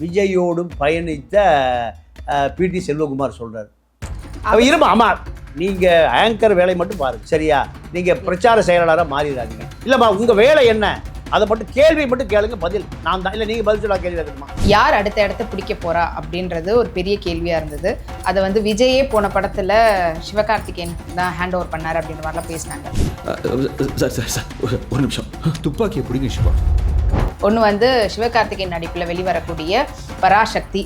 விஜயோடும் பயணித்த பிடி செல்வகுமார் சொல்றாரு. அவ இருமா ஆமா நீங்க ஆங்கர் வேலை மட்டும் பாருங்க சரியா? நீங்க பிரச்சார செயலாளராக மாறிடாதீங்க. இல்லம்மா உங்க வேலை என்ன? அதை மட்டும் கேள்வி மட்டும் கேளுங்க பதில். நான் தான் இல்லை நீங்க பதில் சொல்ல கேள்வி கேட்கணுமா? யார் அடுத்த இடத்த பிடிக்க போறா அப்படின்றது ஒரு பெரிய கேள்வியா இருந்தது. அதை வந்து விஜயே போன படத்துல சிவகார்த்திகேயன் தான் ஹேண்ட் ஓவர் பண்ணாரு அப்படின்ற மாதிரிலாம் பேசினாங்க. சார் சார் சார் ஒரு ஒரு நிமிஷம். துப்பாக்கியை பிடிங்க சிவா. ஒன்று வந்து சிவகார்த்திகேயன் நடிப்பில் வெளிவரக்கூடிய பராசக்தி.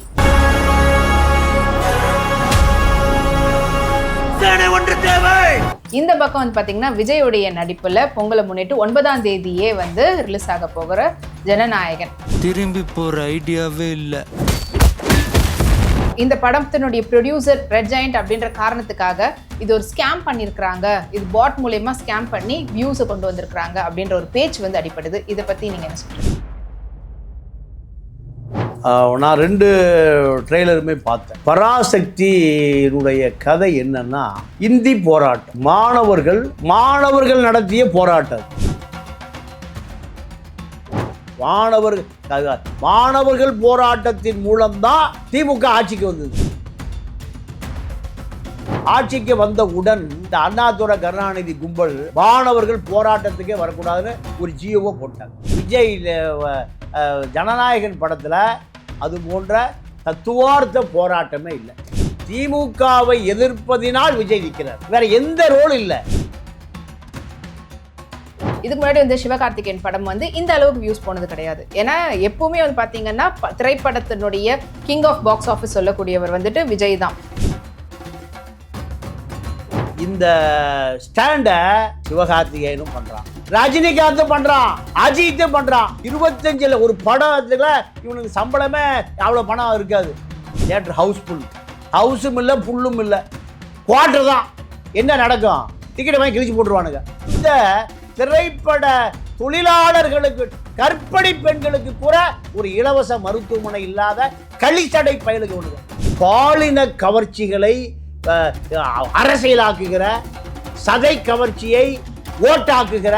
இந்த பக்கம் வந்து பார்த்தீங்கன்னா விஜயோடைய நடிப்பில் பொங்கலை முன்னிட்டு ஒன்பதாம் தேதியே வந்து ரிலீஸ் ஆக போகிற ஜனநாயகன். திரும்பி போற ஐடியாவே இல்லை. இந்த படத்தினுடைய ப்ரொடியூசர் ரெட் ஜாயிண்ட் அப்படின்ற காரணத்துக்காக இது ஒரு ஸ்கேம் பண்ணியிருக்கிறாங்க இது பாட் மூலயமா ஸ்கேம் பண்ணி வியூஸை கொண்டு வந்திருக்கிறாங்க அப்படின்ற ஒரு பேச்சு வந்து அடிப்படுது இதை பற்றி நீங்கள் என்ன சொல்றீங்க? ஆஹ் நான் ரெண்டு ட்ரெய்லருமே பார்த்தேன். பராசக்தியினுடைய கதை என்னன்னா இந்தி போராட்டம். மாணவர்கள் மாணவர்கள் நடத்திய போராட்டம். மாணவர்கள் மாணவர்கள் போராட்டத்தின் மூலம்தான் திமுக ஆட்சிக்கு வந்தது. ஆட்சிக்கு வந்தவுடன் இந்த அண்ணாதுரை கருணாநிதி கும்பல் மாணவர்கள் போராட்டத்துக்கே வரக்கூடாதுன்னு ஒரு ஜியோவை போட்டாங்க. விஜய் ஜனநாயகன் படத்தில் அது போன்ற தத்துவார்த்த போராட்டமே இல்லை. திமுகவை எதிர்ப்பதினால் விஜய் நிற்கிறார். வேற எந்த ரோல் இல்லை. இதுக்கு முன்னாடி வந்து சிவகார்த்திகேயன் படம் வந்து இந்த அளவுக்கு வியூஸ் போனது கிடையாது. ஏன்னா எப்பவுமே வந்து பார்த்தீங்கன்னா திரைப்படத்தினுடைய கிங் ஆஃப் பாக்ஸ் ஆஃபீஸ் சொல்லக்கூடியவர் வந்துட்டு விஜய் தான். இந்த ஸ்டாண்டை சிவகார்த்திகேயனும் பண்றான். ரஜினிகாந்தும் பண்றான் அஜித்தும் பண்றான். இருபத்தஞ்சுல ஒரு படத்துல இவனுக்கு சம்பளமே அவ்வளோ பணம் இருக்காது. தியேட்டர் ஹவுஸ்ஃபுல் ஹவுஸும் இல்லை புல்லும் இல்லை. குவார்டர் தான். என்ன நடக்கும்? டிக்கெட் வாங்கி கிழிச்சு போட்டுருவானுங்க. இந்த திரைப்பட தொழிலாளர்களுக்கு கற்பனை பெண்களுக்கு கூட ஒரு இலவச மருத்துவமனை இல்லாத களிச்சடை பயலுக்கு ஒன்று பாலின கவர்ச்சிகளை அரசியலாக்குகிற சதை கவர்ச்சியை ஓட்டாக்குகிற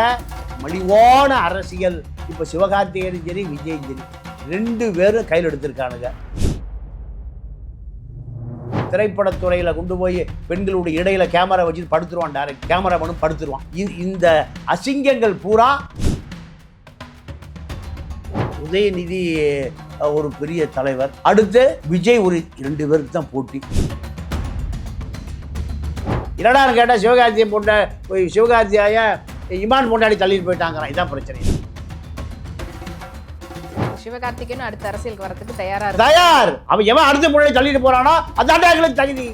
மலிவான அரசியல். இப்போ சிவகார்த்திகேயனும் சரி விஜயும் சரி ரெண்டு பேரும் கையில் எடுத்திருக்கானுங்க. திரைப்படத்துறையில் கொண்டு போய் பெண்களுடைய இடையில கேமரா வச்சு படுத்துருவான் டேரக்ட் கேமரா படுத்துருவான். இந்த அசிங்கங்கள் பூரா உதயநிதி ஒரு பெரிய தலைவர். அடுத்து விஜய் ஒரு ரெண்டு பேருக்கு தான் போட்டி. என்னடா கேட்டால் சிவகார்த்தியை போட்ட சிவகார்த்தியாய இமான் பொண்டாடி தள்ளிட்டு போயிட்டாங்கிறான். இதான் பிரச்சனை. சிவகார்த்திகேயன் அடுத்த அரசியலுக்கு வரதுக்கு தயாரா தயார்! அவன் எவன் அடுத்த முன்னாடி தள்ளிட்டு போறானோ அதாண்டா எங்களுக்கு தகுதி.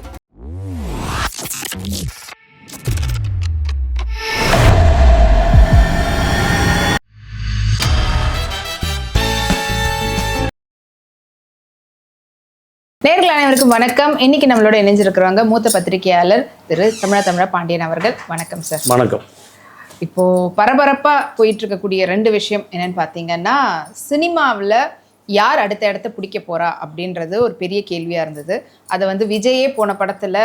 நேர்கள் அனைவருக்கும் வணக்கம். இன்னைக்கு நம்மளோட இணைஞ்சிருக்கிறவங்க மூத்த பத்திரிகையாளர் திரு தமிழா தமிழா பாண்டியன் அவர்கள். வணக்கம் சார் வணக்கம். இப்போ பரபரப்பா போயிட்டு இருக்கக்கூடிய ரெண்டு விஷயம் என்னன்னு பார்த்தீங்கன்னா சினிமாவில் யார் அடுத்த இடத்த பிடிக்க போறா அப்படின்றது ஒரு பெரிய கேள்வியா இருந்தது. அதை வந்து விஜயே போன படத்துல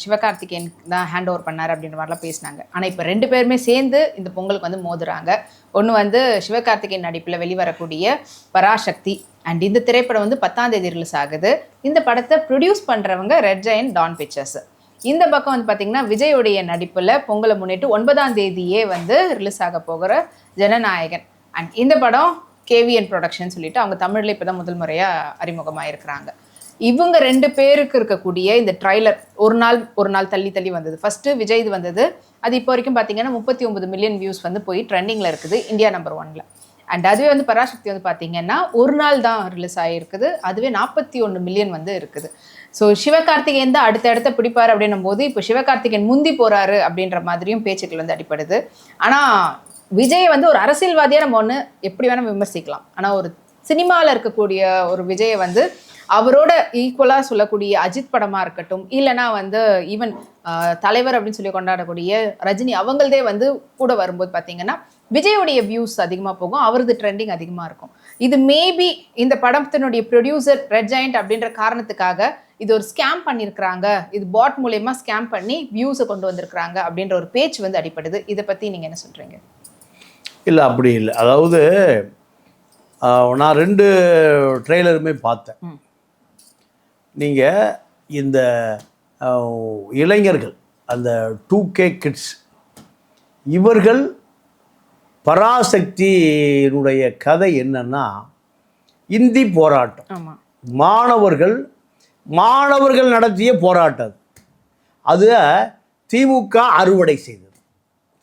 சிவகார்த்திகேயன் தான் ஹேண்ட் ஓவர் பண்ணார் அப்படின்ற மாதிரிலாம் பேசினாங்க. ஆனா இப்போ ரெண்டு பேருமே சேர்ந்து இந்த பொங்கலுக்கு வந்து மோதுறாங்க. ஒன்று வந்து சிவகார்த்திகேயன் நடிப்பில் வெளிவரக்கூடிய பராசக்தி அண்ட் இந்த திரைப்படம் வந்து பத்தாம் தேதி ரிலீஸ் ஆகுது. இந்த படத்தை ப்ரொடியூஸ் பண்றவங்க ரெட் ஜெயின் டான் பிக்சர்ஸ் இந்த பக்கம் வந்து பார்த்தீங்கன்னா விஜயோடைய நடிப்பில் பொங்கலை முன்னிட்டு ஒன்பதாம் தேதியே வந்து ரிலீஸ் ஆக போகிற ஜனநாயகன். அண்ட் இந்த படம் கேவிஎன் ப்ரொடக்ஷன் சொல்லிட்டு அவங்க தமிழில் இப்போ தான் முதல் முறையாக அறிமுகமாக இருக்கிறாங்க. இவங்க ரெண்டு பேருக்கு இருக்கக்கூடிய இந்த ட்ரைலர் ஒரு நாள் ஒரு நாள் தள்ளி தள்ளி வந்தது. ஃபர்ஸ்ட்டு விஜய் இது வந்தது. அது இப்போ வரைக்கும் பார்த்தீங்கன்னா முப்பத்தி ஒன்பது மில்லியன் வியூஸ் வந்து போய் ட்ரெண்டிங்கில் இருக்குது. இந்தியா நம்பர் ஒனில் அண்ட் அதுவே வந்து பராசக்தி வந்து பார்த்தீங்கன்னா ஒரு நாள் தான் ரிலீஸ் ஆகிருக்குது அதுவே நாற்பத்தி ஒன்று மில்லியன் வந்து இருக்குது. ஸோ சிவகார்த்திகேயன் தான் அடுத்த இடத்த பிடிப்பார் அப்படின்னும் போது இப்போ சிவகார்த்திகேயன் முந்தி போகிறாரு அப்படின்ற மாதிரியும் பேச்சுக்கள் வந்து அடிப்படுது ஆனால் விஜய் வந்து ஒரு அரசியல்வாதியாக நம்ம ஒன்று எப்படி வேணால் விமர்சிக்கலாம். ஆனால் ஒரு சினிமாவில் இருக்கக்கூடிய ஒரு விஜயை வந்து அவரோட ஈக்குவலாக சொல்லக்கூடிய அஜித் படமாக இருக்கட்டும் இல்லைனா வந்து ஈவன் தலைவர் அப்படின்னு சொல்லி கொண்டாடக்கூடிய ரஜினி அவங்களதே வந்து கூட வரும்போது பார்த்தீங்கன்னா விஜயோடைய வியூஸ் அதிகமாக போகும் அவரது ட்ரெண்டிங் அதிகமாக இருக்கும். இது மேபி இந்த படத்தினுடைய ப்ரொடியூசர் ரெட் ஜாயிண்ட் அப்படின்ற காரணத்துக்காக இது ஒரு ஸ்கேம் பண்ணியிருக்கிறாங்க இது பாட் மூலயமா ஸ்கேம் பண்ணி வியூஸை கொண்டு வந்திருக்கிறாங்க அப்படின்ற ஒரு பேச்சு வந்து அடிப்படுது இதை பற்றி நீங்கள் என்ன சொல்கிறீங்க இல்லை அப்படி இல்லை. அதாவது நான் ரெண்டு ட்ரெய்லருமே பார்த்தேன். நீங்கள் இந்த இளைஞர்கள் அந்த டூ கே கிட்ஸ் இவர்கள் பராசக்தியினுடைய கதை என்னன்னா இந்தி போராட்டம். மாணவர்கள் மாணவர்கள் நடத்திய போராட்டம் அது. திமுக அறுவடை செய்தது.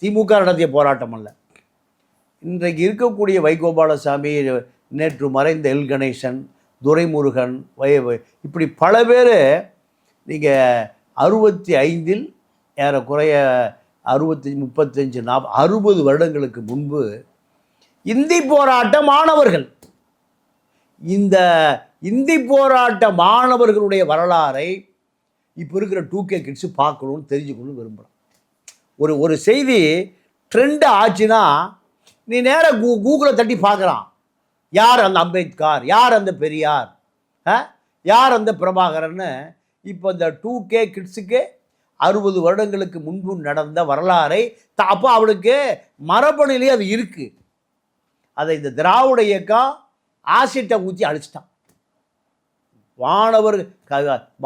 திமுக நடத்திய போராட்டம் அல்ல. இன்றைக்கு இருக்கக்கூடிய வைகோபாலசாமி நேற்று மறைந்த எல். கணேசன் துரைமுருகன் வை வை- இப்படி பல பேர் நீங்கள் அறுபத்தி ஐந்தில் ஏறக்குறைய அறுபத்தஞ்சு முப்பத்தஞ்சு நாப் அறுபது வருடங்களுக்கு முன்பு இந்தி போராட்ட மாணவர்கள் இந்த இந்தி போராட்ட மாணவர்களுடைய வரலாறை இப்போ இருக்கிற டூ கே கிட்ஸு பார்க்கணும்னு தெரிஞ்சுக்கணும்னு விரும்புகிறோம் ஒரு ஒரு செய்தி ட்ரெண்டு ஆச்சுன்னா நீ நேராக கூ கூகுளை தட்டி பார்க்குறான் யார் அந்த அம்பேத்கர் யார் அந்த பெரியார் ஆ? யார் அந்த பிரபாகரன்னு இப்போ இந்த டூ கே கிட்ஸுக்கு அறுபது வருடங்களுக்கு முன்பு நடந்த வரலாறை த அப்போ அவளுக்கு மரபணிலே அது இருக்குது அதை இந்த திராவிட இயக்கம் ஆசிட்டை ஊற்றி அழிச்சிட்டான். மாணவர்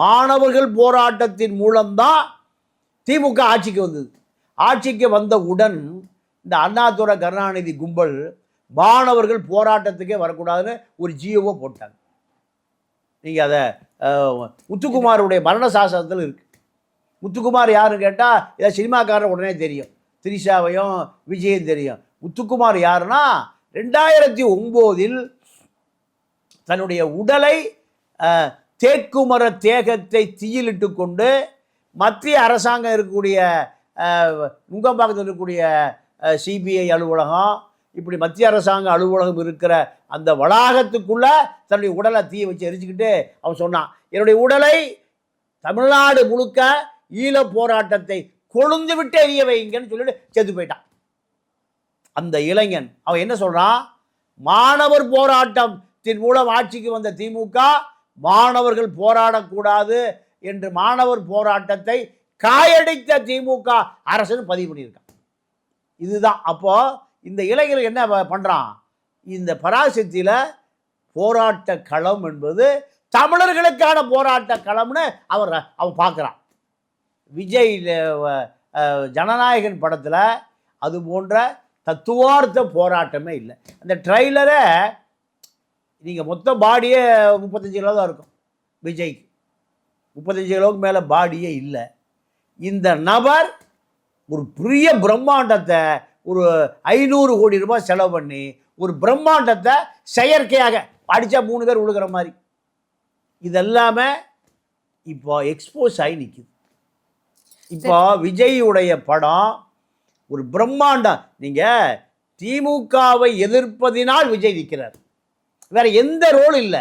மாணவர்கள் போராட்டத்தின் மூலம்தான் திமுக ஆட்சிக்கு வந்தது. ஆட்சிக்கு வந்தவுடன் இந்த அண்ணாதுரை கருணாநிதி கும்பல் மாணவர்கள் போராட்டத்துக்கே வரக்கூடாதுன்னு ஒரு ஜியோவை போட்டாங்க. நீங்கள் அதை முத்துக்குமாருடைய மரண சாசனத்தில் இருக்கு. முத்துக்குமார் யாருன்னு கேட்டால் இதை சினிமாக்காரர் உடனே தெரியும். திரிஷாவையும் விஜயும் தெரியும். முத்துக்குமார் யாருன்னா ரெண்டாயிரத்தி ஒம்போதில் தன்னுடைய உடலை தேக்குமர தேகத்தை தீயிலிட்டு கொண்டு மத்திய அரசாங்கம் இருக்கக்கூடிய நுங்கம்பாக்கத்தில் இருக்கக்கூடிய சிபிஐ அலுவலகம் இப்படி மத்திய அரசாங்க அலுவலகம் இருக்கிற அந்த வளாகத்துக்குள்ளே தன்னுடைய உடலை தீயை வச்சு எரிச்சுக்கிட்டு அவன் சொன்னான். என்னுடைய உடலை தமிழ்நாடு முழுக்க ஈழ போராட்டத்தை கொழுந்து விட்டு எரிய வைங்கன்னு சொல்லிட்டு செத்து போயிட்டான். அந்த இளைஞன் அவன் என்ன சொல்றான்? மாணவர் போராட்டத்தின் மூலம் ஆட்சிக்கு வந்த திமுக மாணவர்கள் போராடக்கூடாது என்று மாணவர் போராட்டத்தை காயடித்த திமுக அரசுன்னு பதிவு பண்ணியிருக்கான். இதுதான். அப்போ இந்த இளைஞர்கள் என்ன பண்ணுறான் பண்றான்? இந்த பராசக்தியில போராட்ட களம் என்பது தமிழர்களுக்கான போராட்ட களம்னு அவர் அவன் பார்க்குறான். விஜய் ஜனநாயகன் படத்தில் அது போன்ற தத்துவார்த்த போராட்டமே இல்லை. அந்த ட்ரைலரை நீங்கள் மொத்த பாடியே முப்பத்தஞ்சு கிலோ தான் இருக்கும் விஜய்க்கு. முப்பத்தஞ்சு கிலோவுக்கு மேலே பாடியே இல்லை. இந்த நபர் ஒரு பெரிய பிரம்மாண்டத்தை ஒரு ஐநூறு கோடி ரூபாய் செலவு பண்ணி ஒரு பிரம்மாண்டத்தை செயற்கையாக அடித்தா மூணு பேர் விழுகிற மாதிரி. இதெல்லாமே இப்போ எக்ஸ்போஸ் ஆகி நிற்குது இப்போ விஜய்யுடைய படம் ஒரு பிரம்மாண்டம் நீங்கள் திமுகவை எதிர்ப்பதினால் விஜய் நிற்கிறார். வேற எந்த ரோல் இல்லை.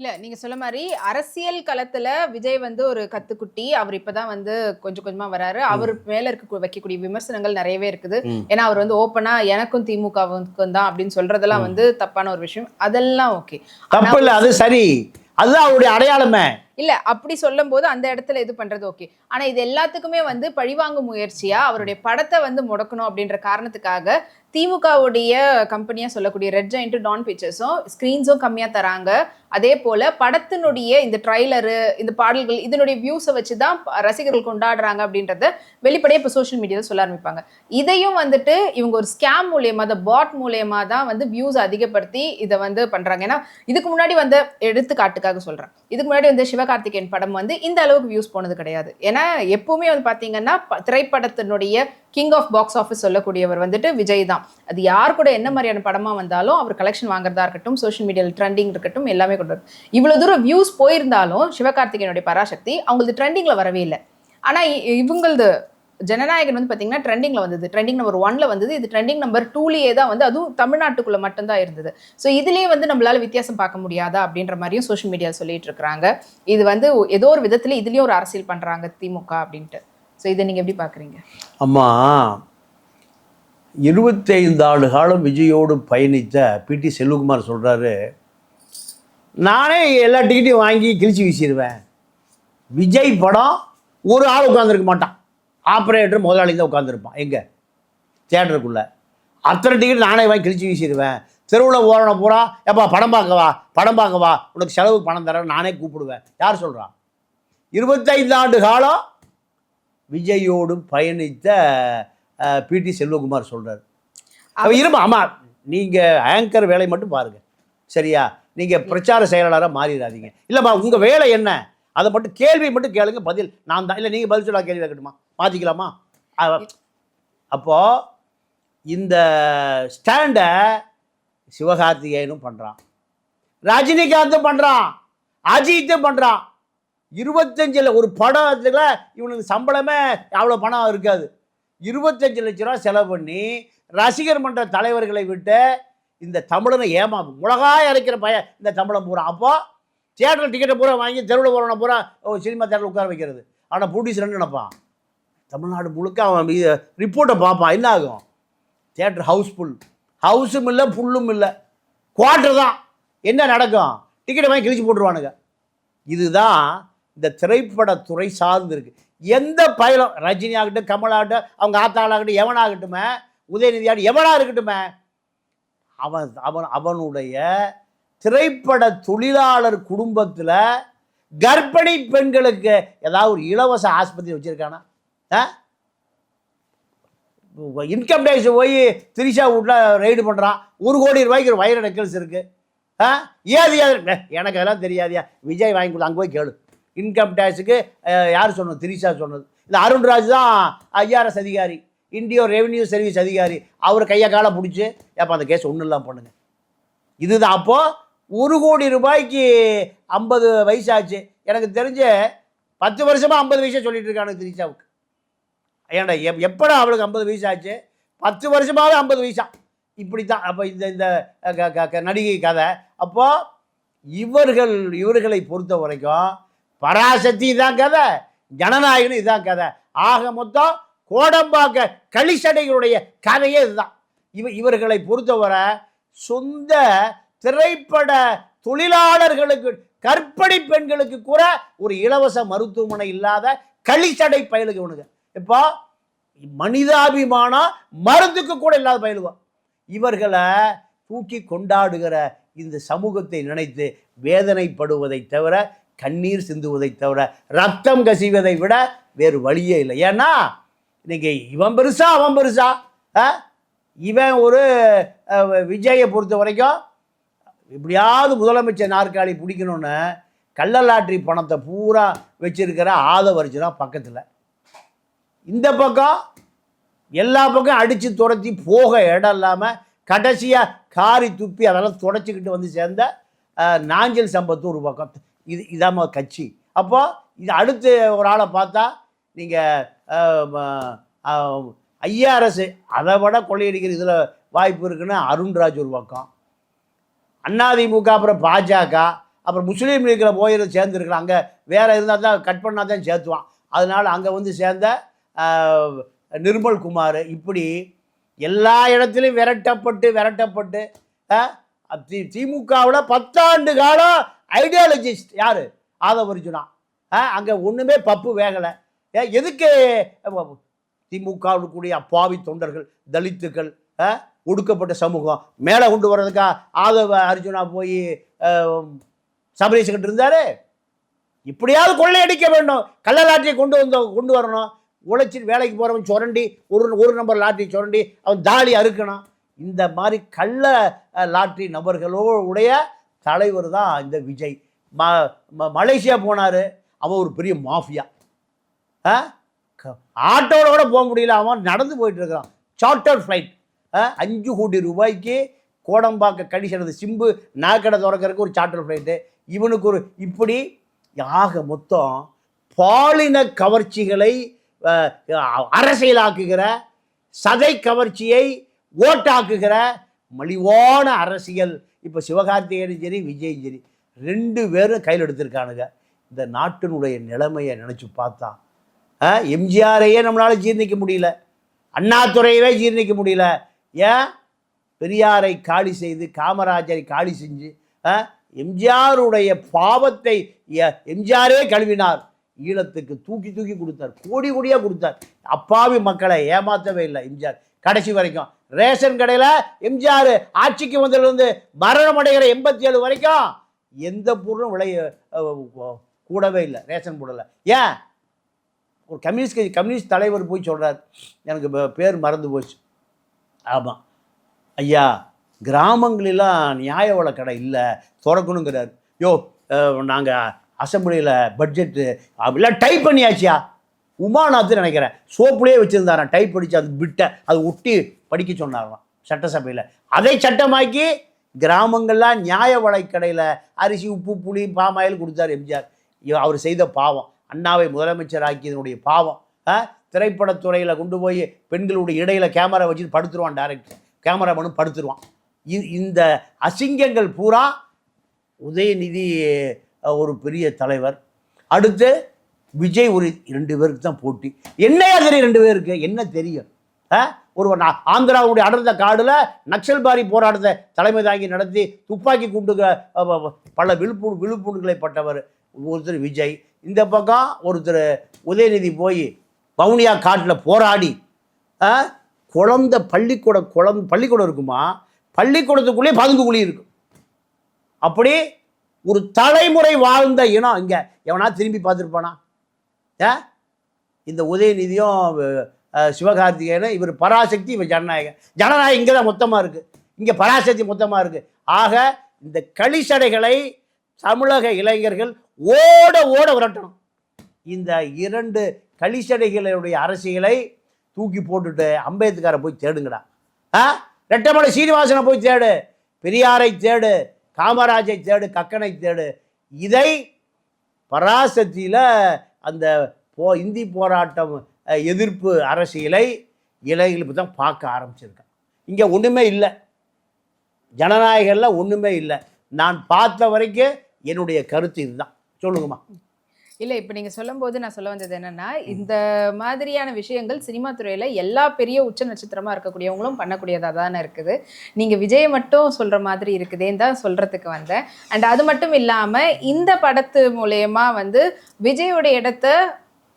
இல்ல நீங்க சொல்ல மாதிரி அரசியல் களத்துல விஜய் வந்து ஒரு கத்துக்குட்டி. அவர் இப்பதான் வந்து கொஞ்சம் கொஞ்சமா வராரு. அவர் மேல இருக்க வைக்கக்கூடிய விமர்சனங்கள் நிறையவே இருக்குது. ஏன்னா அவர் வந்து ஓப்பனா எனக்கும் திமுகவுக்கும் தான் அப்படின்னு சொல்றதெல்லாம் வந்து தப்பான ஒரு விஷயம். அதெல்லாம் ஓகே. தப்பு இல்லை அது சரி. அதுதான் அவருடைய அடையாளமே. இல்லை அப்படி சொல்லும் போது அந்த இடத்துல இது பண்ணுறது ஓகே ஆனால் இது எல்லாத்துக்குமே வந்து பழிவாங்கும் முயற்சியாக அவருடைய படத்தை வந்து முடக்கணும் அப்படின்ற காரணத்துக்காக திமுகவுடைய கம்பெனியாக சொல்லக்கூடிய ரெட் ஜெயிண்ட் டான் பிக்சர்ஸும் ஸ்க்ரீன்ஸும் கம்மியாக தராங்க. அதே போல் படத்தினுடைய இந்த ட்ரைலரு இந்த பாடல்கள் இதனுடைய வியூஸை வச்சு தான் ரசிகர்கள் கொண்டாடுறாங்க அப்படின்றத வெளிப்படையாக இப்போ சோஷியல் மீடியாவில் சொல்ல ஆரம்பிப்பாங்க. இதையும் வந்துட்டு இவங்க ஒரு ஸ்கேம் மூலயமா அந்த பாட் மூலயமா தான் வந்து வியூஸ் அதிகப்படுத்தி இதை வந்து பண்ணுறாங்க ஏன்னா இதுக்கு முன்னாடி வந்த எடுத்துக்காட்டுக்காக சொல்கிறேன் இதுக்கு முன்னாடி வந்து சிவகார்த்திகேயன் படம் வந்து இந்த அளவுக்கு வியூஸ் போனது கிடையாது. ஏன்னா எப்பவுமே வந்து பார்த்தீங்கன்னா திரைப்படத்தினுடைய கிங் ஆஃப் பாக்ஸ் ஆஃபீஸ் சொல்லக்கூடியவர் வந்துட்டு விஜய் தான். அது யார் கூட என்ன மாதிரியான படமா வந்தாலும் அவர் கலெக்ஷன் வாங்குறதா இருக்கட்டும் சோஷியல் மீடியாவில் ட்ரெண்டிங் இருக்கட்டும் எல்லாமே கொண்டு வரும் இவ்வளோ தூரம் வியூஸ் போயிருந்தாலும் சிவகார்த்திகேயனுடைய பராசக்தி அவங்களது ட்ரெண்டிங்கில் வரவே இல்லை. ஆனால் இ- இவங்களது ஜனநாயகன் வந்து பார்த்தீங்கன்னா ட்ரெண்டிங்ல வந்தது. ட்ரெண்டிங் நம்பர் ஒன்ல வந்தது. இது ட்ரெண்டிங் நம்பர் டூலேயே தான் வந்து அதுவும் தமிழ்நாட்டுக்குள்ள மட்டும்தான் இருந்தது. ஸோ இதுலேயே வந்து நம்மளால வித்தியாசம் பார்க்க முடியாதா அப்படின்ற மாதிரியும் சோஷியல் மீடியா சொல்லிட்டு இருக்கிறாங்க இது வந்து ஏதோ ஒரு விதத்துல இதுலயும் ஒரு அரசியல் பண்றாங்க திமுக அப்படின்ட்டு. ஸோ இதை நீங்க எப்படி பாக்குறீங்க அம்மா இருபத்தைந்து ஆண்டு காலம் விஜயோடு பயணித்த பிடி செல்வகுமார் சொல்கிறாரு நானே எல்லா டிக்கெட்டையும் வாங்கி கிழிச்சு வீசிடுவேன். விஜய் படம் ஒரு ஆள் உட்காந்துருக்க மாட்டான். ஆப்ரேட்டர் முதலாளி தான் உட்காந்துருப்பான் எங்கே? தியேட்டருக்குள்ளே. அத்தனை டிக்கெட் நானே வாங்கி கிழிச்சு வீசிடுவேன். தெருவில் ஓரண பூரா எப்பா படம் பார்க்க வா படம் பார்க்க வா உனக்கு செலவுக்கு பணம் தரேன் நானே கூப்பிடுவேன். யார் சொல்கிறா இருபத்தைந்து ஆண்டு காலம் விஜயோடு பயணித்த பிடி செல்வகுமார் சொல்கிறார் அவ இருமா ஆமா நீங்கள் ஆங்கர் வேலை மட்டும் பாருங்கள் சரியா? நீங்கள் பிரச்சார செயலாளராக மாறிடாதீங்க. இல்லைம்மா உங்கள் வேலை என்ன? அதை மட்டும் கேள்வி மட்டும் கேளுங்க பதில். நான் தான் இல்லை நீங்கள் பதில் சொல்ல கேள்வி கேட்கட்டுமா? மாற்றிக்கலாமா அப்போது இந்த ஸ்டாண்டை சிவகார்த்திகேயனும் பண்ணுறான் ரஜினிகாந்தும் பண்ணுறான் அஜித்தும் பண்ணுறான் இருபத்தஞ்சில் ஒரு படத்துல இவனுக்கு சம்பளமே அவ்வளோ பணம் இருக்காது. இருபத்தஞ்சு லட்ச ரூபா செலவு பண்ணி ரசிகர் மன்ற தலைவர்களை விட்டு இந்த தமிழனை ஏமா உலகாய் அரைக்கிற பையன் இந்த தமிழன் பூரா. அப்போ தியேட்டர் டிக்கெட்டை பூரா வாங்கி தெருவில் போகிறவன பூரா சினிமா தேட்டரில் உட்கார வைக்கிறது. ஆனால் ப்ரொடியூசர் நினைப்பான்? தமிழ்நாடு முழுக்க அவன் ரிப்போர்ட்டை பார்ப்பான். என்ன ஆகும்? தியேட்டர் ஹவுஸ்ஃபுல் ஹவுஸும் இல்லை ஃபுல்லும் இல்லை. குவார்டர் தான். என்ன நடக்கும்? டிக்கெட்டை வாங்கி கிழிச்சு போட்டுருவானுங்க. இதுதான் இந்த திரைப்படத்துறை சார்ந்து இருக்கு. எந்த பயலும் ரஜினி ஆகட்டும் கமல் ஆகட்டும் அவங்க ஆத்தாளாகட்டும் எவனாகட்டுமே உதயநிதி ஆகட்டும் எவனா இருக்கட்டுமே அவன் அவன் அவனுடைய திரைப்பட தொழிலாளர் குடும்பத்தில் கர்ப்பிணி பெண்களுக்கு ஏதாவது ஒரு இலவச ஆஸ்பத்திரி வச்சுருக்கானா? இன்கம் டேக்ஸ் போய் திரிஷா வீட்டில் ரைடு பண்ணுறான் ஒரு கோடி ரூபாய்க்கு ஒரு வயிறு நெக்கல்ஸ் இருக்குது ஆ? ஏது ஏது? எனக்கு அதெல்லாம் தெரியாதியா. விஜய் வாங்கி கொடுத்து அங்கே போய் கேளு. இன்கம் டேக்ஸுக்கு யார் சொன்னது? திரிஷா சொன்னது. இந்த அருண்ராஜ் தான் ஐஆர்எஸ் அதிகாரி. இந்தியோ ரெவென்யூ சர்வீஸ் அதிகாரி. அவர் கையை காலை பிடிச்சி ஏப்பா அந்த கேஸ் ஒன்றும் இல்லாமல் பண்ணுங்க. இதுதான் அப்போது ஒரு கோடி ரூபாய்க்கு ஐம்பது வயசாச்சு. எனக்கு தெரிஞ்ச பத்து வருஷமாக ஐம்பது வயசாக சொல்லிட்டு இருக்கானு திரிஷாவுக்கு. ஏன்டா எப் எப்படா அவளுக்கு ஐம்பது வயசு ஆச்சு? பத்து வருஷமாவது ஐம்பது வயசா. இப்படி தான் அப்போ இந்த இந்த க- க- நடிகை கதை. அப்போ இவர்கள் இவர்களை பொறுத்த வரைக்கும் பராசக்தி இதான் கதை. ஜனநாயகன் இதான் கதை. ஆக மொத்தம் கோடம்பாக்க களிசடைகளுடைய கதையே இதுதான். இவ இவர்களை பொறுத்தவரை சொந்த திரைப்பட தொழிலாளர்களுக்கு கற்பனை பெண்களுக்கு கூட ஒரு இலவச மருத்துவமனை இல்லாத களிச்சடை பயலுக்கு இவனுங்க இப்போ மனிதாபிமானம் மருந்துக்கு கூட இல்லாத பயிலுவான் இவர்களை தூக்கி கொண்டாடுகிற இந்த சமூகத்தை நினைத்து வேதனைப்படுவதை தவிர கண்ணீர் சிந்துவதை தவிர ரத்தம் கசிவதை விட வேறு வழியே இல்லை. ஏன்னா இன்னைக்கு இவன் பெருசா அவன் பெருசா ஆ? இவன் ஒரு விஜயை பொறுத்த வரைக்கும் எப்படியாவது முதலமைச்சர் நாற்காலி பிடிக்கணும்னு கள்ளலாட்ரி பணத்தை பூரா வச்சிருக்கிற ஆதவரிச்சுனா பக்கத்தில். இந்த பக்கம் எல்லா பக்கம் அடித்து துரத்தி போக இடம் இல்லாமல் கடைசியாக காரி துப்பி அதெல்லாம் துடைச்சிக்கிட்டு வந்து சேர்ந்த நாஞ்சல் சம்பத்து ஒரு பக்கம். இது இதாம கட்சி. அப்போ இது அடுத்து ஒரு ஆளை பார்த்தா நீங்கள் ஐஆர்எஸ் அதை விட கொள்ளையடிக்கிற இதில் வாய்ப்பு இருக்குன்னு அருண்ராஜ் ஒரு பக்கம். அதிமுக அப்புறம் பாஜக அப்புறம் முஸ்லீம் லீக்கில் போய் சேர்ந்துருக்கலாம் அங்கே வேறு இருந்தால் தான் கட் பண்ணால் தான் சேர்த்துவான். அதனால் அங்கே வந்து சேர்ந்த நிர்மல் குமார் இப்படி எல்லா இடத்துலையும் விரட்டப்பட்டு விரட்டப்பட்டு தி திமுகவில் பத்தாண்டு காலம் ஐடியாலஜிஸ்ட் யார்? ஆதவரிஜுனா. அங்கே ஒன்றுமே பப்பு வேகலை. ஏ எதுக்கு திமுகவில் கூடிய அப்பாவி தொண்டர்கள் தலித்துக்கள் ஆ, ஒடுக்கப்பட்ட சமூகம் மேலே கொண்டு வர்றதுக்கா ஆதவ அர்ஜுனா போய் சபரீஷ் இருந்தார்? இப்படியாவது கொள்ளையடிக்க வேண்டும். கள்ள கொண்டு வந்து கொண்டு வரணும். உழைச்சி வேலைக்கு போகிறவன் சுரண்டி ஒரு ஒரு நம்பர் லாட்ரி சுரண்டி அவன் தாலி அறுக்கணும். இந்த மாதிரி கள்ள லாட்ரி நபர்களோ உடைய தலைவர் தான் இந்த விஜய். ம ம- மலேசியா போனார். அவன் ஒரு பெரிய மாஃபியா. ஆ ஆட்டோட கூட போக முடியல. அவன் நடந்து போயிட்டு இருக்கிறான். சார்ட்டர் ஃப்ளைட் அஞ்சு கோடி ரூபாய்க்கு கோடம்பாக்க கடிசனது சிம்பு நாக்கடை திறக்கிறதுக்கு ஒரு சார்ட்டர் ஃப்ளைட்டு இவனுக்கு ஒரு இப்படி ஆக மொத்தம் பாலின கவர்ச்சிகளை அரசியலாக்குகிற சதை கவர்ச்சியை ஓட்டாக்குகிற மலிவான அரசியல். இப்போ சிவகார்த்திகேயனும் சரி விஜயும் சரி ரெண்டு பேரும் கையில் எடுத்திருக்கானுங்க. இந்த நாட்டினுடைய நிலைமையை நினச்சி பார்த்தா. எம்ஜிஆரையே நம்மளால் ஜீர்ணிக்க முடியல. அண்ணாதுறையவே ஜீர்ணிக்க முடியல. ஏன்? பெரியாரை காலி செய்து காமராஜரை காலி செஞ்சு ஆ, எம்ஜிஆருடைய பாவத்தை எம்ஜிஆரே கழுவினார். ஈழத்துக்கு தூக்கி தூக்கி கொடுத்தார். கோடி கோடியாக கொடுத்தார். அப்பாவி மக்களை ஏமாற்றவே இல்லை எம்ஜிஆர். கடைசி வரைக்கும். ரேஷன் கடையில் எம்ஜிஆர் ஆட்சிக்கு வந்ததுலேருந்து மரணம் அடைகிற எண்பத்தி ஏழு வரைக்கும் எந்த பொருளும் விலை கூடவே இல்லை. ரேஷன் போடலை ஏன்? ஒரு கம்யூனிஸ்ட் கட்சி கம்யூனிஸ்ட் தலைவர் போய் சொல்கிறார் எனக்கு பேர் மறந்து போச்சு. ஆமாம் ஐயா கிராமங்களெல்லாம் நியாய விலை கடை இல்லை. திறக்கணுங்கிறார். யோ நாங்கள் அசம்பிளியில் பட்ஜெட்டு அப்படிலாம் டைப் பண்ணியாச்சியா? உமாநாத்து நினைக்கிறேன். சோப்புலேயே வச்சுருந்தாராம். டைப் படித்து அது விட்ட அது ஒட்டி படிக்க சொன்னாராம் சட்டசபையில். அதை சட்டமாக்கி கிராமங்கள்லாம் நியாய விலை கடையில் அரிசி உப்பு புளி பாமாயில் கொடுத்தார் எம்ஜிஆர். அவர் செய்த பாவம். அண்ணாவை முதலமைச்சர் ஆக்கியதனுடைய பாவம். ஆ? திரைப்படத்துறையில் கொண்டு போய் பெண்களுடைய இடையில கேமரா வச்சு படுத்துருவான் டேரக்டர் கேமராமேனும் படுத்துருவான். இந்த அசிங்கங்கள் பூரா உதயநிதி ஒரு பெரிய தலைவர். அடுத்து விஜய் ஒரு ரெண்டு பேருக்கு தான் போட்டி. என்னையா தெரியும் ரெண்டு பேருக்கு? என்ன தெரியும்? ஆ? ஒரு ஆந்திராவுடைய அடர்ந்த காடில் நக்சல் பாரி போராட்டத்தை தலைமை தாங்கி நடத்தி துப்பாக்கி குண்டுக பல விழுப்பு விழுப்புண்களை பட்டவர் ஒருத்தர் விஜய். இந்த பக்கம் ஒருத்தர் உதயநிதி போய் வவுனியா காட்டில் போராடி ஆ? குழந்த பள்ளிக்கூட குழந்த பள்ளிக்கூடம் இருக்குமா? பள்ளிக்கூடத்துக்குள்ளேயே பதுங்கு குழி இருக்கும். அப்படி ஒரு தலைமுறை வாழ்ந்த இனம். இங்கே எவனா திரும்பி பார்த்துருப்பானா ஏ? இந்த உதயநிதியும் சிவகார்த்திகேயனும் இவர் பராசக்தி இவர் ஜனநாயகன் ஜனநாயகம் இங்கே தான் மொத்தமாக இருக்குது இங்கே பராசக்தி மொத்தமாக இருக்குது ஆக இந்த களிசடைகளை தமிழக இளைஞர்கள் ஓட ஓட விரட்டணும். இந்த இரண்டு களிசடைகளுடைய அரசியலை தூக்கி போட்டுட்டு அம்பேத்கரை போய் தேடுங்கடா. ஆ? ரெட்டமலை சீனிவாசனை போய் தேடு. பெரியாரை தேடு. காமராஜை தேடு கக்கனை தேடு. இதை பராசக்தியில் அந்த போ இந்தி போராட்டம் எதிர்ப்பு அரசியலை இளைஞர்கள் தான் பார்க்க ஆரம்பிச்சிருக்கான் இங்கே ஒன்றுமே இல்லை. ஜனநாயகரில் ஒன்றுமே இல்லை. நான் பார்த்த வரைக்கும் என்னுடைய கருத்து இதுதான். சொல்லுங்கம்மா. இல்ல இப்ப நீங்க சொல்லும்போது நான் சொல்ல வந்தது என்னன்னா இந்த மாதிரியான விஷயங்கள் சினிமா துறையில எல்லா பெரிய உச்ச நட்சத்திரமா இருக்கக்கூடியவங்களும் பண்ணக்கூடியதா தானே இருக்குது. நீங்க விஜய் மட்டும் சொல்ற மாதிரி இருக்குதேன்னு தான் சொல்றதுக்கு வந்தேன். அண்ட் அது மட்டும் இல்லாம இந்த படத்து மூலயமா வந்து விஜயோட இடத்த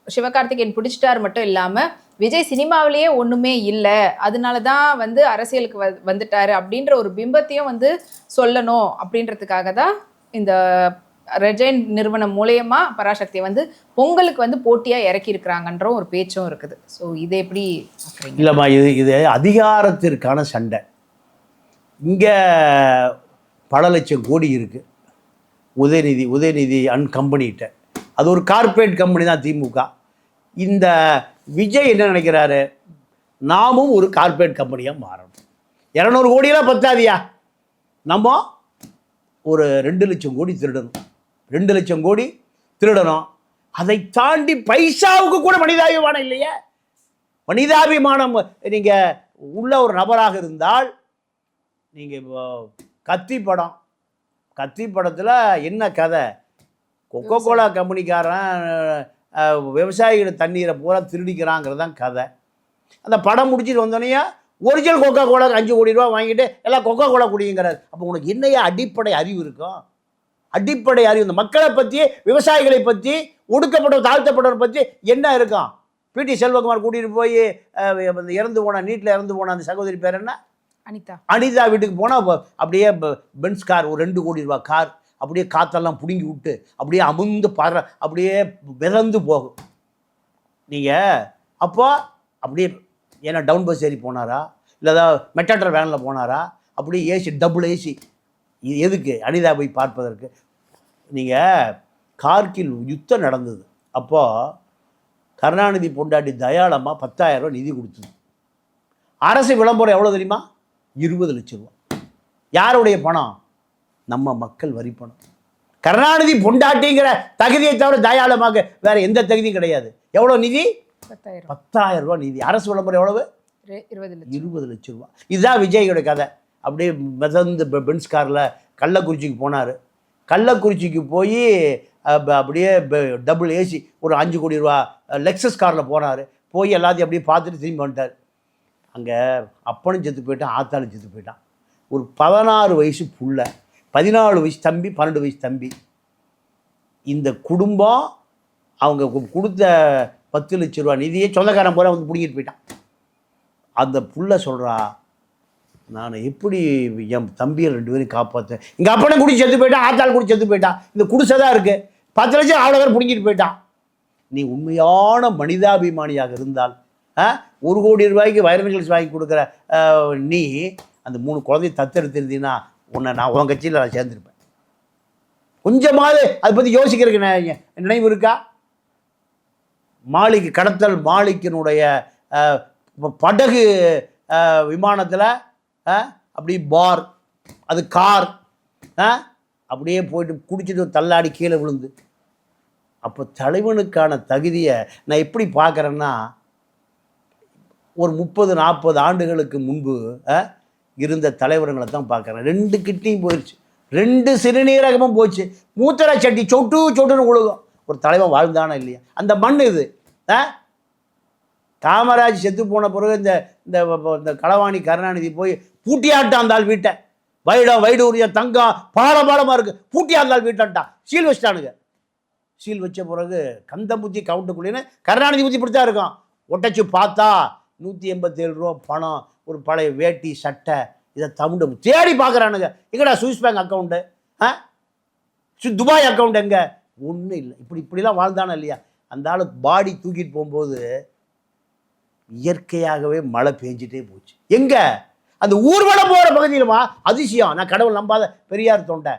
சிவகார்த்திகேயன் பிடிச்சிட்டார் மட்டும் இல்லாம விஜய் சினிமாவிலேயே ஒண்ணுமே இல்லை அதனால தான் வந்து அரசியலுக்கு வ வந்துட்டாரு அப்படின்ற ஒரு பிம்பத்தையும் வந்து சொல்லணும் அப்படின்றதுக்காக தான் இந்த ரெஜைன் நிறுவனம் மூலயமா பராசக்தியை வந்து பொங்கலுக்கு வந்து போட்டியாக இறக்கி இருக்கிறாங்கன்ற ஒரு பேச்சும் இருக்குது. ஸோ இது எப்படி இல்லைம்மா இது இது அதிகாரத்திற்கான சண்டை. இங்கே பல லட்சம் கோடி இருக்குது உதயநிதி உதயநிதி அன் கம்பெனிகிட்ட. அது ஒரு கார்ப்பரேட் கம்பெனி தான் திமுக. இந்த விஜய் என்ன நினைக்கிறாரு? நாமும் ஒரு கார்ப்பரேட் கம்பெனியாக மாறணும். இரநூறு கோடியெல்லாம் பத்தாதியா? நம்ம ஒரு ரெண்டு லட்சம் கோடி திருடணும். ரெண்டு லட்சம் கோடி திருடணும். அதை தாண்டி பைசாவுக்கு கூட மனிதாபிமானம் இல்லையே? மனிதாபிமானம் நீங்கள் உள்ள ஒரு நபராக இருந்தால் நீங்கள் கத்தி படம் கத்தி படத்தில் என்ன கதை? கொக்கோ கோலா கம்பெனிக்காரன் அஹ், விவசாயிகளோட தண்ணீரை பூரா திருடிக்கிறாங்கிறது தான் கதை. அந்த படம் முடிச்சிட்டு வந்தோடனே ஒரிஜினல் கொக்கோ கோலாக்கு அஞ்சு கோடி ரூபா வாங்கிட்டு எல்லாம் கொக்கோ கோலா குடிங்கிறார். அப்போ உனக்கு என்னையா அடிப்படை அறிவு இருக்கும்? அடிப்படை அறிவு. இந்த மக்களை பற்றி விவசாயிகளை பற்றி ஒடுக்கப்பட்ட தாழ்த்தப்பட்டவர் பற்றி என்ன இருக்கும்? பிடி செல்வகுமார் கூட்டிகிட்டு போய் இறந்து போன நீட்டில் இறந்து போன அந்த சகோதரி பேர் என்ன? அனிதா. அனிதா வீட்டுக்கு போனால் அப்படியே பென்ஸ் கார் ஒரு ரெண்டு கோடி ரூபா கார் அப்படியே காத்தெல்லாம் பிடுங்கி விட்டு அப்படியே அமுந்து பற அப்படியே மிதந்து போகும். நீங்கள் அப்போ அப்படியே ஏன்னா டவுன் பஸ் ஏறி போனாரா? இல்லை ஏதாவது மெட்டாட்டர் வேனில் போனாரா? அப்படியே ஏசி டபுள் ஏசி. இது எதுக்கு? அனிதா போய் பார்ப்பதற்கு. நீங்கள் கார்கில் யுத்தம் நடந்தது. அப்போது கருணாநிதி பொண்டாட்டி தயாளம்மா பத்தாயிரம் ரூபாய் நிதி கொடுத்தது. அரசு விளம்பரம் எவ்வளோ தெரியுமா? இருபது லட்சம் ரூபா யாருடைய பணம்? நம்ம மக்கள் வரி பணம். கருணாநிதி பொண்டாட்டிங்கிற தகுதியை தவிர தயாளமாக வேற எந்த தகுதியும் கிடையாது. எவ்வளோ நிதி? பத்தாயிரம் பத்தாயிரம் ரூபா நிதி. அரசு விளம்பரம் எவ்வளவு? இரு- இருபது லட்சம் ரூபா இதுதான் விஜயோட கதை. அப்படியே மிதந்து பென்ஸ் காரில் கள்ளக்குறிச்சிக்கு போனார். கள்ளக்குறிச்சிக்கு போய் அப்படியே டபுள் ஏசி ஒரு அஞ்சு கோடி ரூபா லெக்ஸஸ் காரில் போனார். போய் எல்லாத்தையும் அப்படியே பார்த்துட்டு திரும்பி வந்துட்டார். அங்கே அப்பனும் செத்து போயிட்டான் ஆத்தாலும் செத்து போயிட்டான். ஒரு பதினாறு வயசு புள்ள பதினாலு வயசு தம்பி பன்னெண்டு வயசு தம்பி. இந்த குடும்பம் அவங்க கொடுத்த பத்து லட்ச ரூபா நிதியை சொந்தக்காரன் போல வந்து பிடிங்கிட்டு போயிட்டான். அந்த புள்ள சொல்கிறா நான் எப்படி என் தம்பியை ரெண்டு பேரும் காப்பாற்றேன் எங்கள் அப்பனை குடி செத்து போயிட்டான் ஆத்தாள் குடி செத்து போயிட்டான் இந்த குடிசை தான் இருக்கு. பத்து லட்சம் அவ்வளோ பேர் பிடிங்கிட்டு போயிட்டான் நீ உண்மையான மனிதாபிமானியாக இருந்தால் ஒரு கோடி ரூபாய்க்கு வைரமிகல்ஸ் வாங்கி கொடுக்குற நீ அந்த மூணு குழந்தைய தத்தெடுத்திருந்தீங்கன்னா உன்னை நான் உன் கட்சியில் நான் சேர்ந்துருப்பேன். கொஞ்சமாவது அதை பற்றி யோசிக்கிறதுக்கு நினைவு இருக்கா? மாளிகை கடத்தல் மாளிக்கினுடைய படகு விமானத்தில் அப்படி பார். அது கார். அப்படியே போயிட்டு குடிச்சிட்டு தள்ளாடி கீழே விழுந்து. அப்போ தலைவனுக்கான தகுதியை நான் எப்படி பார்க்குறேன்னா ஒரு முப்பது நாற்பது ஆண்டுகளுக்கு முன்பு இருந்த தலைவர்களை தான் பார்க்குறேன். ரெண்டு கிட்னியும் போயிடுச்சு ரெண்டு சிறுநீரகமும் போச்சு. மூத்தரை சட்டி சொட்டு சொட்டுன்னு உழுகும். ஒரு தலைவன் வாழ்ந்தானா இல்லையா? அந்த மண் இது. ஆ? காமராஜ் செத்து போன பிறகு இந்த இந்த இந்த களவாணி கருணாநிதி போய் பூட்டியாட்டாந்தாள் வீட்டை. வைடம் வைடூரிய தங்கம் பாலம் பாலமாக இருக்குது பூட்டியாந்தாள் வீட்டான்ட்டான் சீல் வச்சிட்டானுங்க. சீல் வச்ச பிறகு கந்தம்புத்தி கவுண்டுக்குள்ளேன்னு கருணாநிதி புத்தி இப்படி தான் இருக்கும் ஒட்டச்சு பார்த்தா நூற்றி எண்பத்தேழு ரூபா பணம் ஒரு பழைய வேட்டி சட்டை இதை தவுண்டு தேடி பார்க்குறானுங்க. எங்கடா சுவிஸ் பேங்க் அக்கௌண்ட்டு ஆ? சு- துபாய் அக்கௌண்ட் எங்க? ஒன்றும் இல்லை. இப்படி இப்படிலாம் வாழ்ந்தானே இல்லையா? அந்த ஆள் பாடி தூக்கிட்டு போகும்போது இயற்கையாகவே மழை பெஞ்சிட்டே போச்சு. எங்கே? அந்த ஊர்வலம் போகிற பகுதியிலுமா? அதிசயம். நான் கடவுள் நம்பாத பெரியார் தொண்டை.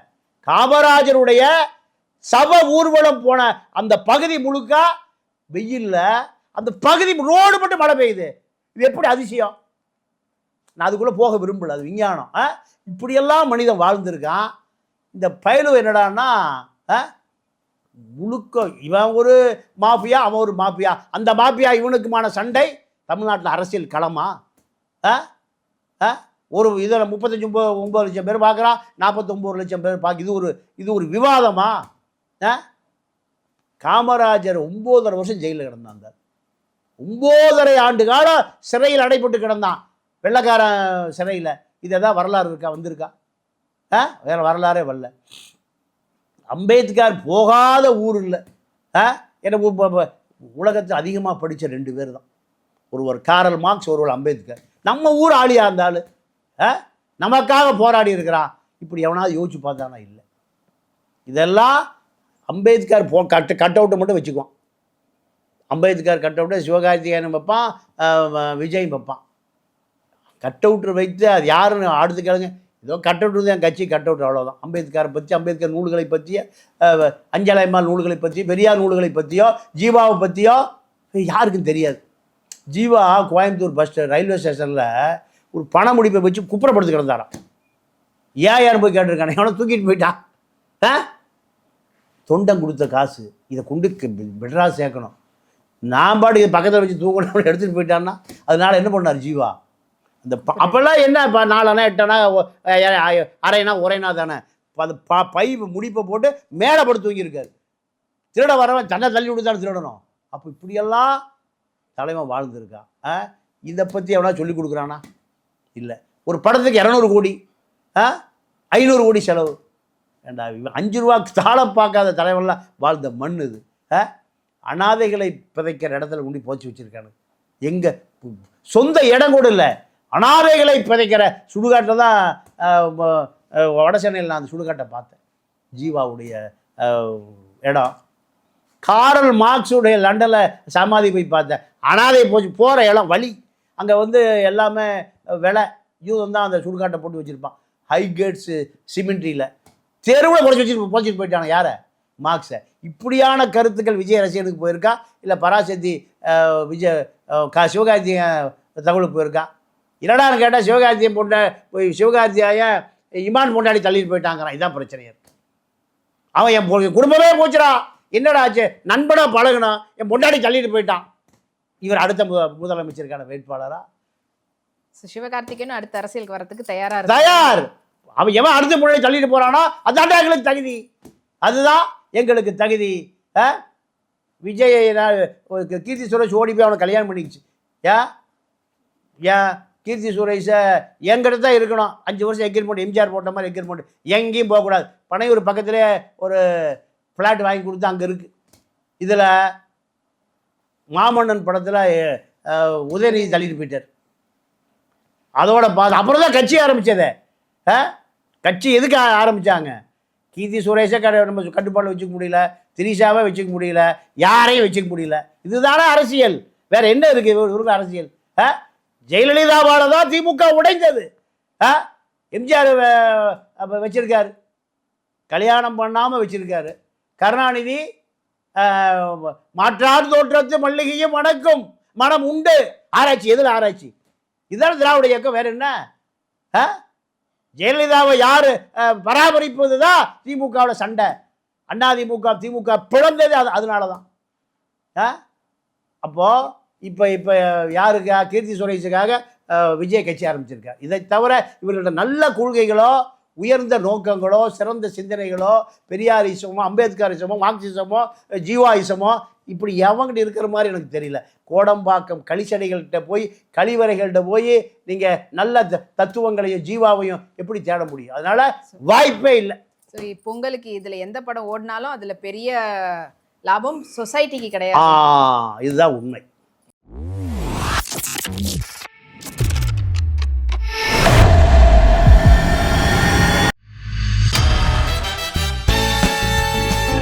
காமராஜருடைய சப ஊர்வலம் போன அந்த பகுதி முழுக்க வெயிலில் அந்த பகுதி ரோடு மட்டும் மழை பெய்யுது. இது எப்படி அதிசயம்? நான் அதுக்குள்ளே போக விரும்பல. அது விஞ்ஞானம். ஆ? இப்படியெல்லாம் மனிதன் வாழ்ந்திருக்கான். இந்த பயலு என்னடான்னா ஆ? முழுக்க இவன் ஒரு மாஃபியா அவன் ஒரு மாஃபியா. அந்த மாஃபியா இவனுக்குமான சண்டை தமிழ்நாட்டில் அரசியல் களமா? ஆ? ஒரு இதில் முப்பத்தஞ்சு ஒம்பது ஒம்பது லட்சம் பேர் பார்க்குறான் நாற்பத்தொம்பது லட்சம் பேர் பார்க்க இது ஒரு இது ஒரு விவாதமா? ஆ? காமராஜர் ஒம்போதரை வருஷம் ஜெயிலில் கிடந்தான் அந்த ஒம்போதரை ஆண்டு காலம் சிறையில் அடைப்பட்டு கிடந்தான். வெள்ளைக்காரன் சிறையில். இது வரலாறு இருக்கா? வந்திருக்கா? ஆ? வேறு வரலாறே வரல. அம்பேத்கர் போகாத ஊர் இல்லை. ஆ? எனக்கு உலகத்தில் அதிகமாக படித்த ரெண்டு பேர் தான். ஒருவர் காரல் மார்க்ஸ் ஒருவர் அம்பேத்கர். நம்ம ஊர் ஆளியாக இருந்தாலும் ஆ? நமக்காக போராடி இருக்கிறான். இப்படி எவனாவது யோசிச்சு பார்த்தானா? இல்லை. இதெல்லாம் அம்பேத்கர் போ கட் கட் அவுட்டை மட்டும் வச்சுக்குவான். அம்பேத்கர் கட் அவுட்டை சிவகார்த்திகேயனும் வைப்பான் ஆஹ் விஜயும் வைப்பான். கட் அவுட்டு வைத்து அது யாருன்னு அடுத்து கேளுங்க. ஏதோ கட் அவுட் என் கட்சி கட் அவுட் அவ்வளோதான் அம்பேத்கரை பற்றி அம்பேத்கர் நூல்களை பற்றிய அஹ், அஞ்சலைமால் நூல்களை பற்றி பெரியார் நூல்களை பற்றியோ ஜீவாவை பற்றியோ யாருக்கும் தெரியாது. ஜீவா கோயம்புத்தூர் பஸ் ரயில்வே ஸ்டேஷனில் ஒரு பண முடிப்பை வச்சு குப்புறப்படுத்து கிடந்தாராம் ஏன் யாரும் போய் கேட்டிருக்கானே? எவனை தூக்கிட்டு போயிட்டான் ஆ? தொண்டம் கொடுத்த காசு இதை கொண்டு பெட்டரா சேர்க்கணும். நான் பாட்டு இது பக்கத்தில் வச்சு தூக்கணும் எடுத்துகிட்டு போயிட்டான்னா அதனால என்ன பண்ணார் ஜீவா? அந்த அப்போல்லாம் என்ன இப்போ நாலனா எட்டனா அரைனா உரைனா தானே? அது ப பை முடிப்பை போட்டு மேலே படுத்து தூங்கியிருக்காரு. திருட வரவன் தன்னை தள்ளி விட்டு தானே திருடணும். அப்போ இப்படியெல்லாம் தலைவன் வாழ்ந்துருக்கான் ஆ? இதை பற்றி எவனா சொல்லி கொடுக்குறானா? இல்லை. ஒரு படத்துக்கு இரநூறு கோடி ஆ? ஐநூறு கோடி செலவு. ஏண்டா அஞ்சு ரூபா தாளம் பார்க்காத தலைவன்லாம் வாழ்ந்த மண் இது. ஆ? அனாதைகளை பிதைக்கிற இடத்துல கொண்டு போச்சு வச்சுருக்கானு எங்கள் சொந்த இடம் கூட இல்லை. அனாதைகளை பிதைக்கிற சுடுகாட்டை தான் வட சென்னையில் நான் அந்த சுடுகாட்டை பார்த்தேன். ஜீவாவுடைய இடம். காரல் மார்க்ஸுடைய லண்டனில் சமாதி போய் பார்த்தேன். அனாதை போச்சு போகிற இடம் வழி. அங்கே வந்து எல்லாமே விலை யூதம் தான் அந்த சுடுகாட்டை போட்டு வச்சுருப்பான். ஹைகேட்ஸு சிமெண்ட்ரியில் தெருவில் குறைச்சி வச்சு போச்சுட்டு போயிட்டாங்க யாரை? மார்க்ஸை. இப்படியான கருத்துக்கள் விஜய் ரசிகனுக்கு போயிருக்கா? இல்லை பராசக்தி விஜய் கா க தகவலுக்கு போயிருக்கா? என்னடான்னு கேட்டால் சிவகார்த்தியன் போட்ட போய் சிவகார்த்தியாயன் இமான் பொண்டாடி தள்ளிட்டு போயிட்டாங்கிறான். இதான் பிரச்சனையா. அவன் என் குடும்பமே போச்சுடா. என்னடா ஆச்சு? நண்பனா பழகுனா? என் பொண்டாடி தள்ளிட்டு போயிட்டான். இவர் அடுத்த முத முதலமைச்சருக்கான வேட்பாளரா? So, சிவகார்த்திகேயனும் அடுத்த அரசியலுக்கு வரதுக்கு தயாரா இருக்கு தயார்! அவன் எவன் அடுத்த முன்னாடி தள்ளிட்டு போறானோ அதான்டா எங்களுக்கு தகுதி. அதுதான் எங்களுக்கு தகுதி? விஜய் கீர்த்தி சுரேஷ் ஓடி போய் அவனை கல்யாணம் பண்ணிக்கிச்சு. ஏன் ஏன் கீர்த்தி சுரேஷை எங்கிட்ட தான் இருக்கணும். அஞ்சு வருஷம் எக்ரிமெண்ட் எம்ஜிஆர் போட்ட மாதிரி எக்ரிமெண்ட் எங்கேயும் போகக்கூடாது. பனையூர் பக்கத்துலேயே ஒரு ஃப்ளாட் வாங்கி கொடுத்து அங்கே இருக்குது இதில் மாமன்னன் படத்தில் உதயநிதி தள்ளிட்டு போயிட்டார். அதோட பார்த்து அப்புறம் தான் கட்சி ஆரம்பித்ததே ஆ? கட்சி எதுக்கு ஆரம்பித்தாங்க கீர்த்தி சுரேஷை க நம்ம கட்டுப்பாடு வச்சுக்க முடியல. திரிஷாவை வச்சுக்க முடியல. யாரையும் வச்சுக்க முடியல. இதுதானே அரசியல். வேற என்ன இருக்கு? இவருக்கு அரசியல். ஆ? ஜெயலலிதாவால தான் திமுக உடைந்தது. ஆ? எம்ஜிஆர் வ- வச்சிருக்காரு. கல்யாணம் பண்ணாமல் வச்சிருக்காரு. கருணாநிதி மாற்றார் தோற்றத்து மல்லிகையும் வணக்கும் மனம் உண்டு. ஆராய்ச்சி எதில் ஆராய்ச்சி? இதுதான் திராவிட இயக்கம் வேற என்ன? ஆ? ஜெயலலிதாவை யார் பராமரிப்பது தான் திமுகவோட சண்டை. அண்ணா திமுக திமுக பிளந்தது அது அதனால தான் ஆ இப்போ இப்போ யாருக்கா கீர்த்தி சுரேஷுக்காக விஜய் கட்சி ஆரம்பிச்சிருக்கார். இதை தவிர இவர்களோட நல்ல கொள்கைகளோ உயர்ந்த நோக்கங்களோ சிறந்த சிந்தனைகளோ பெரியாரிசமோ அம்பேத்கரிசமோ மார்க்சிசமோ ஜீவாயிசமோ இப்படி எவங்கிட்ட இருக்கிற மாதிரி எனக்கு தெரியல. கோடம்பாக்கம் களிச்சடைகள்கிட்ட போய் கழிவறைகள்கிட்ட போய் நீங்கள் நல்ல த- தத்துவங்களையும் ஜீவாவையும் எப்படி தேட முடியும்? அதனால வாய்ப்பே இல்லை. ஸோ பொங்கலுக்கு இதுல எந்த படம் ஓடினாலும் அதுல பெரிய லாபம் சொசைட்டிக்கு கிடையாது. இதுதான் உண்மை.